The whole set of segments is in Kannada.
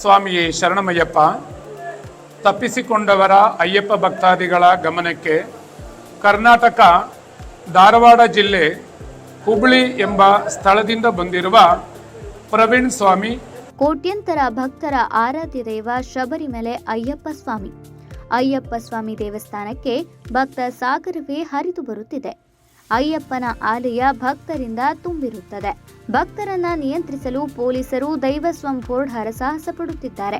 ಸ್ವಾಮಿಯೇ ಶರಣಮಯ್ಯಪ್ಪ, ತಪ್ಪಿಸಿಕೊಂಡವರ ಅಯ್ಯಪ್ಪ ಭಕ್ತಾದಿಗಳ ಗಮನಕ್ಕೆ ಕರ್ನಾಟಕ ಧಾರವಾಡ ಜಿಲ್ಲೆ ಹುಬ್ಳಿ ಎಂಬ ಸ್ಥಳದಿಂದ ಬಂದಿರುವ ಪ್ರವೀಣ್ ಸ್ವಾಮಿ. ಕೋಟ್ಯಂತರ ಭಕ್ತರ ಆರಾಧ್ಯ ದೈವ ಶಬರಿಮಲೆ ಅಯ್ಯಪ್ಪ ಸ್ವಾಮಿ. ಅಯ್ಯಪ್ಪ ಸ್ವಾಮಿ ದೇವಸ್ಥಾನಕ್ಕೆ ಭಕ್ತ ಸಾಗರವೇ ಹರಿದು ಬರುತ್ತಿದೆ. ಅಯ್ಯಪ್ಪನ ಆಲಯ ಭಕ್ತರಿಂದ ತುಂಬಿರುತ್ತದೆ. ಭಕ್ತರನ್ನ ನಿಯಂತ್ರಿಸಲು ಪೊಲೀಸರು ದೈವಸ್ವಂ ಬೋರ್ಡ್ ಹರಸಾಹಸ ಪಡುತ್ತಿದ್ದಾರೆ.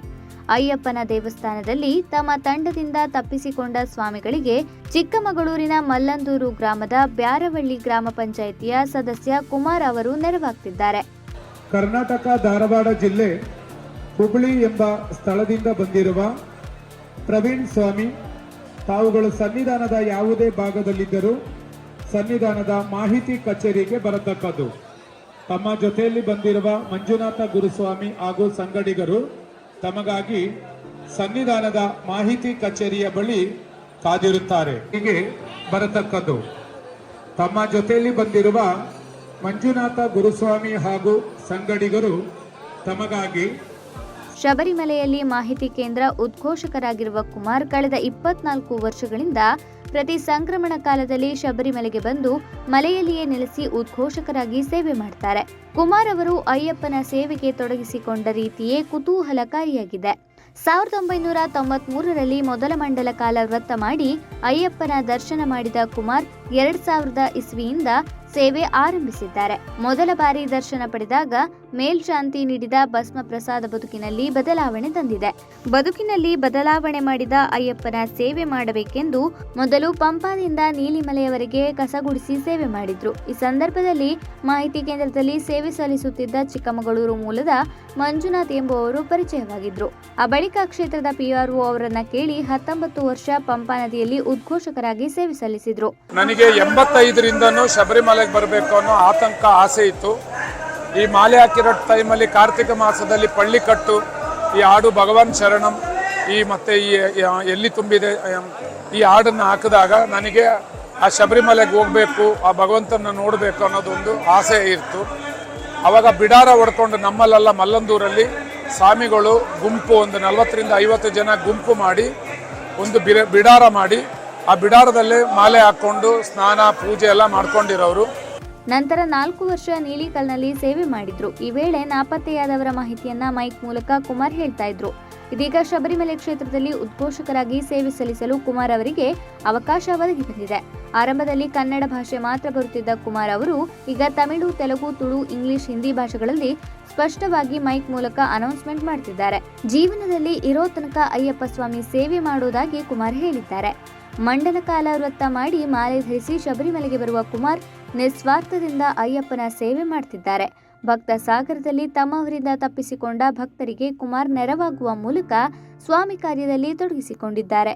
ಅಯ್ಯಪ್ಪನ ದೇವಸ್ಥಾನದಲ್ಲಿ ತಮ್ಮ ತಂಡದಿಂದ ತಪ್ಪಿಸಿಕೊಂಡ ಸ್ವಾಮಿಗಳಿಗೆ ಚಿಕ್ಕಮಗಳೂರಿನ ಮಲ್ಲಂದೂರು ಗ್ರಾಮದ ಬ್ಯಾರವಳ್ಳಿ ಗ್ರಾಮ ಪಂಚಾಯಿತಿಯ ಸದಸ್ಯ ಕುಮಾರ್ ಅವರು ನೆರವಾಗ್ತಿದ್ದಾರೆ. ಕರ್ನಾಟಕ ಧಾರವಾಡ ಜಿಲ್ಲೆ ಹುಬ್ಬಳ್ಳಿ ಎಂಬ ಸ್ಥಳದಿಂದ ಬಂದಿರುವ ಪ್ರವೀಣ್ ಸ್ವಾಮಿ, ತಾವುಗಳು ಸನ್ನಿಧಾನದ ಯಾವುದೇ ಭಾಗದಲ್ಲಿದ್ದರೂ ಸನ್ನಿಧಾನದ ಮಾಹಿತಿ ಕಚೇರಿಗೆ ಬರತಕ್ಕದ್ದು. ತಮ್ಮ ಜೊತೆಯಲ್ಲಿ ಬಂದಿರುವ ಮಂಜುನಾಥ ಗುರುಸ್ವಾಮಿ ಹಾಗೂ ಸಂಗಡಿಗರು ತಮಗಾಗಿ ಸನ್ನಿಧಾನದ ಮಾಹಿತಿ ಕಚೇರಿಯ ಬಳಿ ಕಾದಿರುತ್ತಾರೆ. ಹೀಗೆ ಬರತಕ್ಕದ್ದು. ತಮ್ಮ ಜೊತೆಯಲ್ಲಿ ಬಂದಿರುವ ಮಂಜುನಾಥ ಗುರುಸ್ವಾಮಿ ಹಾಗೂ ಸಂಗಡಿಗರು ತಮಗಾಗಿ ಶಬರಿಮಲೆಯಲ್ಲಿ ಮಾಹಿತಿ ಕೇಂದ್ರ ಉದ್ಘೋಷಕರಾಗಿರುವ ಕುಮಾರ್ ಕಳೆದ ಇಪ್ಪತ್ನಾಲ್ಕು ವರ್ಷಗಳಿಂದ ಪ್ರತಿ ಸಂಕ್ರಮಣ ಕಾಲದಲ್ಲಿ ಶಬರಿಮಲೆಗೆ ಬಂದು ಮಲೆಯಲ್ಲಿಯೇ ನೆಲೆಸಿ ಉದ್ಘೋಷಕರಾಗಿ ಸೇವೆ ಮಾಡ್ತಾರೆ. ಕುಮಾರ್ ಅವರು ಅಯ್ಯಪ್ಪನ ಸೇವೆಗೆ ತೊಡಗಿಸಿಕೊಂಡ ರೀತಿಯೇ ಕುತೂಹಲಕಾರಿಯಾಗಿದೆ. ಸಾವಿರದ ಒಂಬೈನೂರ ತೊಂಬತ್ಮೂರರಲ್ಲಿ ಮೊದಲ ಮಂಡಲ ಕಾಲ ವ್ರತ ಮಾಡಿ ಅಯ್ಯಪ್ಪನ ದರ್ಶನ ಮಾಡಿದ ಕುಮಾರ್ ಎರಡ್ ಸಾವಿರದ ಇಸ್ವಿಯಿಂದ ಸೇವೆ ಆರಂಭಿಸಿದ್ದಾರೆ. ಮೊದಲ ಬಾರಿ ದರ್ಶನ ಪಡೆದಾಗ ಮೇಲ್ಶಾಂತಿ ನೀಡಿದ ಭಸ್ಮ ಪ್ರಸಾದ ಬದುಕಿನಲ್ಲಿ ಬದಲಾವಣೆ ತಂದಿದೆ. ಬದುಕಿನಲ್ಲಿ ಬದಲಾವಣೆ ಮಾಡಿದ ಅಯ್ಯಪ್ಪನ ಸೇವೆ ಮಾಡಬೇಕೆಂದು ಮೊದಲು ಪಂಪಾದಿಂದ ನೀಲಿಮಲೆಯವರೆಗೆ ಕಸಗುಡಿಸಿ ಸೇವೆ ಮಾಡಿದ್ರು. ಈ ಸಂದರ್ಭದಲ್ಲಿ ಮಾಹಿತಿ ಕೇಂದ್ರದಲ್ಲಿ ಸೇವೆ ಸಲ್ಲಿಸುತ್ತಿದ್ದ ಚಿಕ್ಕಮಗಳೂರು ಮೂಲದ ಮಂಜುನಾಥ್ ಎಂಬುವವರು ಪರಿಚಯವಾಗಿದ್ರು. ಆ ಬಳಿಕ ಕ್ಷೇತ್ರದ ಪಿಆರ್ಒ ಅವರನ್ನ ಕೇಳಿ ಹತ್ತೊಂಬತ್ತು ವರ್ಷ ಪಂಪಾ ನದಿಯಲ್ಲಿ ಉದ್ಘೋಷಕರಾಗಿ ಸೇವೆ ಸಲ್ಲಿಸಿದ್ರು. ನನಗೆ ಎಂಬತ್ತೈದರಿಂದನೂ ಶಬರಿಮಲೆಗೆ ಬರಬೇಕು ಅನ್ನೋ ಆತಂಕ, ಆಸೆ ಇತ್ತು. ಈ ಮಾಲೆ ಹಾಕಿರೋ ಟೈಮಲ್ಲಿ ಕಾರ್ತಿಕ ಮಾಸದಲ್ಲಿ ಪಳ್ಳಿ ಕಟ್ಟು, ಈ ಹಾಡು ಭಗವಾನ್ ಶರಣಂ, ಈ ಮತ್ತೆ ಈ ಎಲ್ಲಿ ತುಂಬಿದೆ ಈ ಹಾಡನ್ನು ಹಾಕಿದಾಗ ನನಗೆ ಆ ಶಬರಿಮಲೆಗೆ ಹೋಗಬೇಕು, ಆ ಭಗವಂತನ ನೋಡಬೇಕು ಅನ್ನೋದೊಂದು ಆಸೆ ಇತ್ತು. ಅವಾಗ ಬಿಡಾರ ಹೊಡ್ಕೊಂಡು ನಮ್ಮಲ್ಲೆಲ್ಲ ಮಲ್ಲಂದೂರಲ್ಲಿ ಸ್ವಾಮಿಗಳು ಗುಂಪು ಒಂದು ನಲವತ್ತರಿಂದ ಐವತ್ತು ಜನ ಗುಂಪು ಮಾಡಿ, ಒಂದು ಬಿಡಾರ ಮಾಡಿ ಆ ಬಿಡಾರದಲ್ಲಿ ಮಾಲೆ ಹಾಕೊಂಡು ಸ್ನಾನ, ಪೂಜೆ ಎಲ್ಲ ಮಾಡ್ಕೊಂಡಿರೋರು. ನಂತರ ನಾಲ್ಕು ವರ್ಷ ನೀಲಿಕಲ್ನಲ್ಲಿ ಸೇವೆ ಮಾಡಿದ್ರು. ಈ ವೇಳೆ ನಾಪತ್ತೆಯಾದವರ ಮಾಹಿತಿಯನ್ನ ಮೈಕ್ ಮೂಲಕ ಕುಮಾರ್ ಹೇಳ್ತಾ ಇದ್ರು. ಇದೀಗ ಶಬರಿಮಲೆ ಕ್ಷೇತ್ರದಲ್ಲಿ ಉದ್ಘೋಷಕರಾಗಿ ಸೇವೆ ಸಲ್ಲಿಸಲು ಕುಮಾರ್ ಅವರಿಗೆ ಅವಕಾಶ ಒದಗಿ ಬಂದಿದೆ. ಆರಂಭದಲ್ಲಿ ಕನ್ನಡ ಭಾಷೆ ಮಾತ್ರ ಬರುತ್ತಿದ್ದ ಕುಮಾರ್ ಅವರು, ಈಗ ತಮಿಳು, ತೆಲುಗು, ತುಳು, ಇಂಗ್ಲಿಷ್, ಹಿಂದಿ ಭಾಷೆಗಳಲ್ಲಿ ಸ್ಪಷ್ಟವಾಗಿ ಮೈಕ್ ಮೂಲಕ ಅನೌನ್ಸ್ಮೆಂಟ್ ಮಾಡ್ತಿದ್ದಾರೆ. ಜೀವನದಲ್ಲಿ ಇರೋ ತನಕ ಅಯ್ಯಪ್ಪ ಸ್ವಾಮಿ ಸೇವೆ ಮಾಡುವುದಾಗಿ ಕುಮಾರ್ ಹೇಳಿದ್ದಾರೆ. ಮಂಡಲ ಕಾಲ ವೃತ್ತ ಮಾಡಿ ಮಾಲೆ ಧರಿಸಿ ಶಬರಿಮಲೆಗೆ ಬರುವ ಕುಮಾರ್ ನಿಸ್ವಾರ್ಥದಿಂದ ಅಯ್ಯಪ್ಪನ ಸೇವೆ ಮಾಡ್ತಿದ್ದಾರೆ. ಭಕ್ತ ಸಾಗರದಲ್ಲಿ ತಮ್ಮವರಿಂದ ತಪ್ಪಿಸಿಕೊಂಡ ಭಕ್ತರಿಗೆ ಕುಮಾರ್ ನೆರವಾಗುವ ಮೂಲಕ ಸ್ವಾಮಿ ಕಾರ್ಯದಲ್ಲಿ ತೊಡಗಿಸಿಕೊಂಡಿದ್ದಾರೆ.